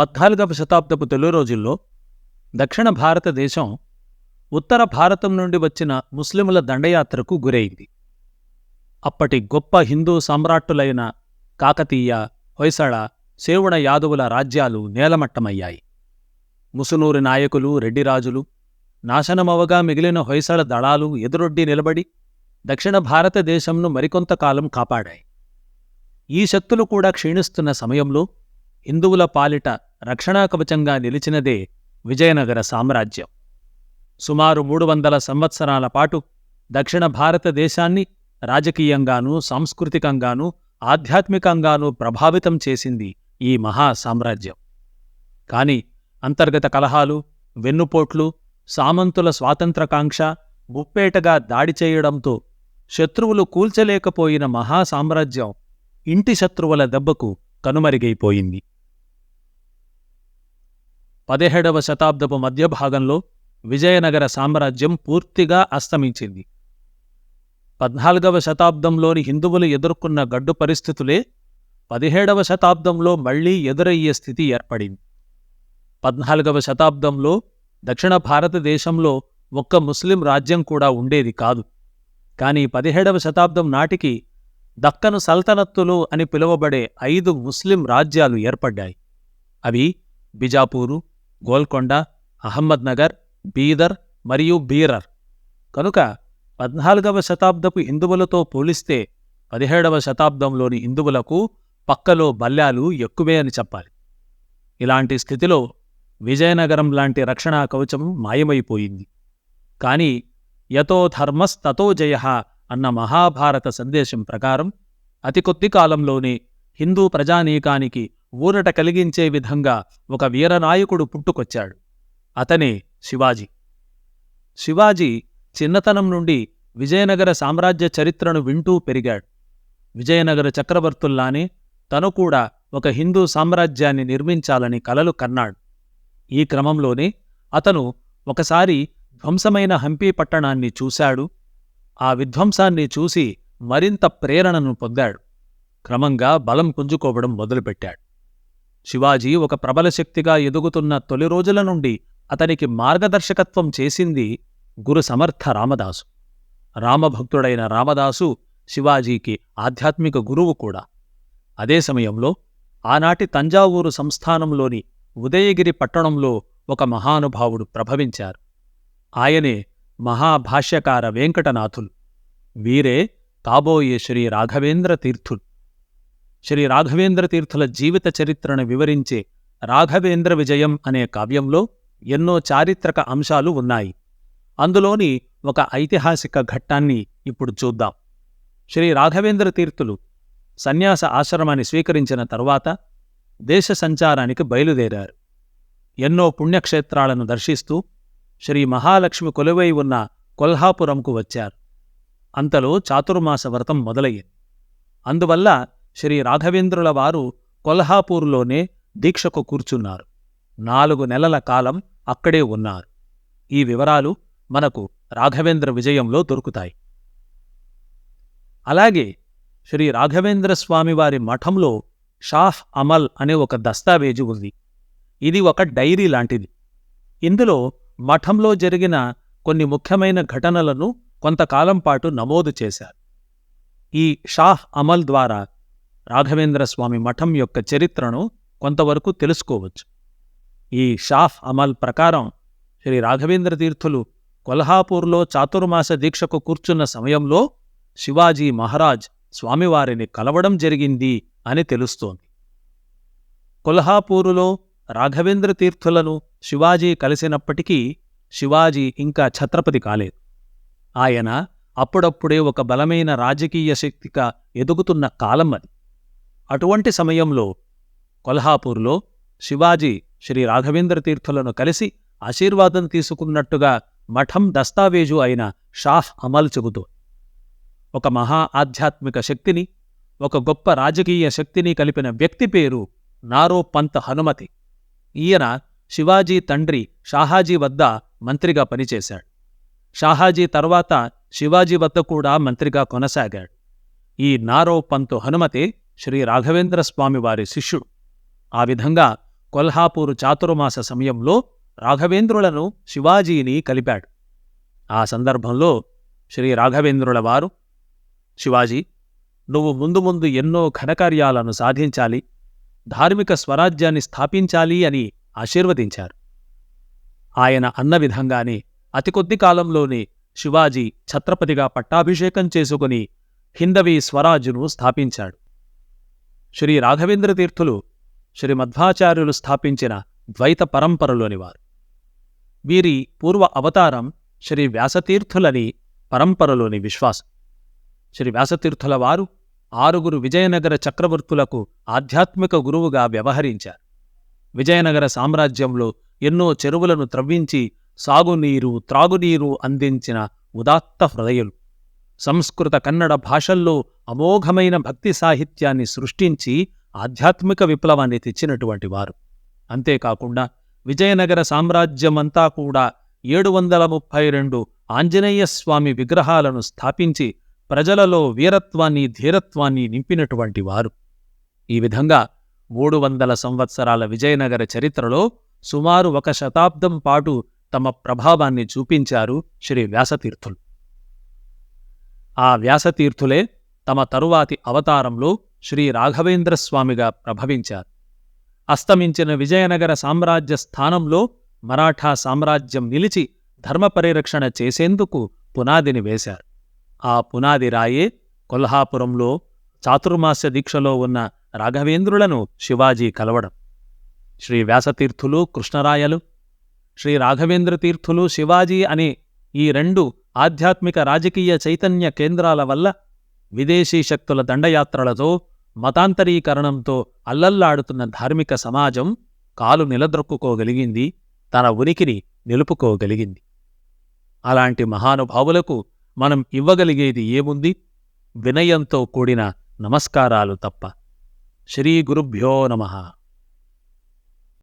పద్నాలుగవ శతాబ్దపు తొలి రోజుల్లో దక్షిణ భారతదేశం ఉత్తర భారతం నుండి వచ్చిన ముస్లిముల దండయాత్రకు గురైంది. అప్పటి గొప్ప హిందూ సమ్రాట్టులైన కాకతీయ హొయసళ సేవుణ యాదవుల రాజ్యాలు నేలమట్టమయ్యాయి. ముసునూరి నాయకులు రెడ్డిరాజులు నాశనమవగా మిగిలిన హొయసళ దళాలు ఎదురొడ్డి నిలబడి దక్షిణ భారతదేశంను మరికొంతకాలం కాపాడాయి. ఈ శక్తులు కూడా క్షీణిస్తున్న సమయంలో హిందువుల పాలిట రక్షణా కవచంగా నిలిచినదే విజయనగర సామ్రాజ్యం. సుమారు మూడు వందల సంవత్సరాల పాటు దక్షిణ భారతదేశాన్ని రాజకీయంగానూ సాంస్కృతికంగానూ ఆధ్యాత్మికంగానూ ప్రభావితం చేసింది ఈ మహా సామ్రాజ్యం. కాని అంతర్గత కలహాలు వెన్నుపోట్లు సామంతుల స్వాతంత్రకాంక్ష ముప్పేటగా దాడి చేయడంతో శత్రువులు కూల్చలేకపోయిన మహాసామ్రాజ్యం ఇంటి శత్రువుల దెబ్బకు కనుమరుగైపోయింది. పదిహేడవ శతాబ్దపు మధ్యభాగంలో విజయనగర సామ్రాజ్యం పూర్తిగా అస్తమించింది. పద్నాలుగవ శతాబ్దంలోని హిందువులు ఎదుర్కొన్న గడ్డు పరిస్థితులే పదిహేడవ శతాబ్దంలో మళ్ళీ ఎదురయ్యే స్థితి ఏర్పడింది. పద్నాలుగవ శతాబ్దంలో దక్షిణ భారతదేశంలో ఒక్క ముస్లిం రాజ్యం కూడా ఉండేది కాదు. కాని పదిహేడవ శతాబ్దం నాటికి దక్కను సల్తనత్తులు అని పిలువబడే ఐదు ముస్లిం రాజ్యాలు ఏర్పడ్డాయి. అవి బిజాపూరు గోల్కొండ అహ్మద్నగర్ బీదర్ మరియు బీరర్. కనుక పద్నాలుగవ శతాబ్దపు హిందువులతో పోలిస్తే పదిహేడవ శతాబ్దంలోని హిందువులకు పక్కలో బల్యాలు ఎక్కువే అని చెప్పాలి. ఇలాంటి స్థితిలో విజయనగరం లాంటి రక్షణా కవచం మాయమైపోయింది. కాని యతో ధర్మస్తతో జయ అన్న మహాభారత సందేశం ప్రకారం అతి కొద్ది కాలంలోనే హిందూ ప్రజానీకానికి ఊరట కలిగించే విధంగా ఒక వీరనాయకుడు పుట్టుకొచ్చాడు. అతనే శివాజీ. శివాజీ చిన్నతనం నుండి విజయనగర సామ్రాజ్య చరిత్రను వింటూ పెరిగాడు. విజయనగర చక్రవర్తుల్లానే తను కూడా ఒక హిందూ సామ్రాజ్యాన్ని నిర్మించాలని కలలు కన్నాడు. ఈ క్రమంలోనే అతను ఒకసారి ధ్వంసమైన హంపీ పట్టణాన్ని చూశాడు. ఆ విధ్వంసాన్ని చూసి మరింత ప్రేరణను పొందాడు. క్రమంగా బలం పుంజుకోవడం మొదలుపెట్టాడు. శివాజీ ఒక ప్రబల శక్తిగా ఎదుగుతున్న తొలి రోజుల నుండి అతనికి మార్గదర్శకత్వం చేసింది గురు సమర్థ రామదాసు. రామభక్తుడైన రామదాసు శివాజీకి ఆధ్యాత్మిక గురువు కూడా. అదే సమయంలో ఆనాటి తంజావూరు సంస్థానంలోని ఉదయగిరి పట్టణంలో ఒక మహానుభావుడు ప్రభవించారు. ఆయనే మహాభాష్యకార వెంకటనాథులు. వీరే కాబోయే శ్రీ రాఘవేంద్ర తీర్థులు. శ్రీ రాఘవేంద్ర తీర్థుల జీవిత చరిత్రను వివరించే రాఘవేంద్ర విజయం అనే కావ్యంలో ఎన్నో చారిత్రక అంశాలు ఉన్నాయి. అందులోని ఒక ఐతిహాసిక ఘట్టాన్ని ఇప్పుడు చూద్దాం. శ్రీ రాఘవేంద్ర తీర్థులు సన్యాస ఆశ్రమాన్ని స్వీకరించిన తరువాత దేశ సంచారానికి బయలుదేరారు. ఎన్నో పుణ్యక్షేత్రాలను దర్శిస్తూ శ్రీ మహాలక్ష్మి కొలువై ఉన్న కొల్హాపురంకు వచ్చారు. అంతలో చాతుర్మాస వ్రతం మొదలయ్యింది. అందువల్ల శ్రీ రాఘవేంద్రుల వారు కొల్హాపూర్లోనే దీక్షకు కూర్చున్నారు. నాలుగు నెలల కాలం అక్కడే ఉన్నారు. ఈ వివరాలు మనకు రాఘవేంద్ర విజయంలో దొరుకుతాయి. అలాగే శ్రీ రాఘవేంద్ర స్వామివారి మఠంలో షాహ్ అమల్ అనే ఒక దస్తావేజు ఉంది. ఇది ఒక డైరీ లాంటిది. ఇందులో మఠంలో జరిగిన కొన్ని ముఖ్యమైన ఘటనలను కొంతకాలం పాటు నమోదు చేశారు. ఈ షాహ్ అమల్ ద్వారా రాఘవేంద్ర స్వామి మఠం యొక్క చరిత్రను కొంతవరకు తెలుసుకోవచ్చు. ఈ షాఫ్ అమల్ ప్రకారం శ్రీ రాఘవేంద్ర తీర్థులు కొల్హాపూర్లో చాతుర్మాస దీక్షకు కూర్చున్న సమయంలో శివాజీ మహారాజ్ స్వామివారిని కలవడం జరిగింది అని తెలుస్తోంది. కొల్హాపూరులో రాఘవేంద్ర తీర్థులను శివాజీ కలిసినప్పటికీ శివాజీ ఇంకా ఛత్రపతి కాలేదు. ఆయన అప్పుడప్పుడే ఒక బలమైన రాజకీయ శక్తిగా ఎదుగుతున్న కాలం అది. అటువంటి సమయంలో కొల్హాపూర్లో శివాజీ శ్రీ రాఘవేంద్ర తీర్థులను కలిసి ఆశీర్వాదం తీసుకున్నట్టుగా మఠం దస్తావేజు అయిన షాహ్ అమల్ చెబుతూ ఒక మహా ఆధ్యాత్మిక శక్తిని ఒక గొప్ప రాజకీయ శక్తిని కలిపిన వ్యక్తి పేరు నారో పంత్ హనుమతి. ఈయన శివాజీ తండ్రి షాహాజీ వద్ద మంత్రిగా పనిచేశాడు. షాహాజీ తర్వాత శివాజీ వద్ద కూడా మంత్రిగా కొనసాగాడు. ఈ నారో పంతు హనుమతే శ్రీ రాఘవేంద్ర స్వామి వారి శిష్యుడు. ఆ విధంగా కొల్హాపూరు చాతుర్మాస సమయంలో రాఘవేంద్రులను శివాజీని కలిపాడు. ఆ సందర్భంలో శ్రీ రాఘవేంద్రుల వారు శివాజీ నువ్వు ముందు ముందు ఎన్నో ఘనకార్యాలను సాధించాలి ధార్మిక స్వరాజ్యాన్ని స్థాపించాలి అని ఆశీర్వదించారు. ఆయన అన్న విధంగానే అతి కొద్ది కాలంలోనే శివాజీ ఛత్రపతిగా పట్టాభిషేకం చేసుకుని హిందవీ స్వరాజును స్థాపించాడు. శ్రీ రాఘవేంద్ర తీర్థులు శ్రీ మధ్వాచార్యులు స్థాపించిన ద్వైత పరంపరలోనివారు వీరి పూర్వ అవతారం శ్రీ వ్యాసతీర్థులని పరంపరలోని విశ్వాసం. శ్రీ వ్యాసతీర్థుల వారు ఆరుగురు విజయనగర చక్రవర్తులకు ఆధ్యాత్మిక గురువుగా వ్యవహరించారు. విజయనగర సామ్రాజ్యంలో ఎన్నో చెరువులను త్రవ్వించి సాగునీరు త్రాగునీరు అందించిన ఉదాత్త హృదయులు. సంస్కృత కన్నడ భాషల్లో అమోఘమైన భక్తి సాహిత్యాన్ని సృష్టించి ఆధ్యాత్మిక విప్లవాన్ని తెచ్చినటువంటి వారు. అంతేకాకుండా విజయనగర సామ్రాజ్యమంతా కూడా ఏడు వందల ముప్పై రెండు ఆంజనేయ స్వామి విగ్రహాలను స్థాపించి ప్రజలలో వీరత్వాన్ని ధీరత్వాన్ని నింపినటువంటి వారు. ఈ విధంగా మూడు వందల సంవత్సరాల విజయనగర చరిత్రలో సుమారు ఒక శతాబ్దం పాటు తమ ప్రభావాన్ని చూపించారు శ్రీ వ్యాసతీర్థులు. ఆ వ్యాసతీర్థులే తమ తరువాతి అవతారంలో శ్రీ స్వామిగా ప్రభవించారు. అస్తమించిన విజయనగర సామ్రాజ్య స్థానంలో మరాఠా సామ్రాజ్యం నిలిచి ధర్మ పరిరక్షణ చేసేందుకు పునాదిని వేశారు. ఆ పునాది రాయే కొల్హాపురంలో చాతుర్మాస్య దీక్షలో ఉన్న రాఘవేంద్రులను శివాజీ కలవడం. శ్రీ వ్యాసతీర్థులు కృష్ణరాయలు శ్రీ రాఘవేంద్ర తీర్థులు శివాజీ అనే ఈ రెండు ఆధ్యాత్మిక రాజకీయ చైతన్య కేంద్రాల వల్ల విదేశీ శక్తుల దండయాత్రలతో మతాంతరీకరణంతో అల్లల్లాడుతున్న ధార్మిక సమాజం కాలు నిలద్రొక్కుకోగలిగింది తన ఉనికిని నిలుపుకోగలిగింది. అలాంటి మహానుభావులకు మనం ఇవ్వగలిగేది ఏముంది? వినయంతో కూడిన నమస్కారాలు తప్ప. శ్రీ గురుభ్యో నమః.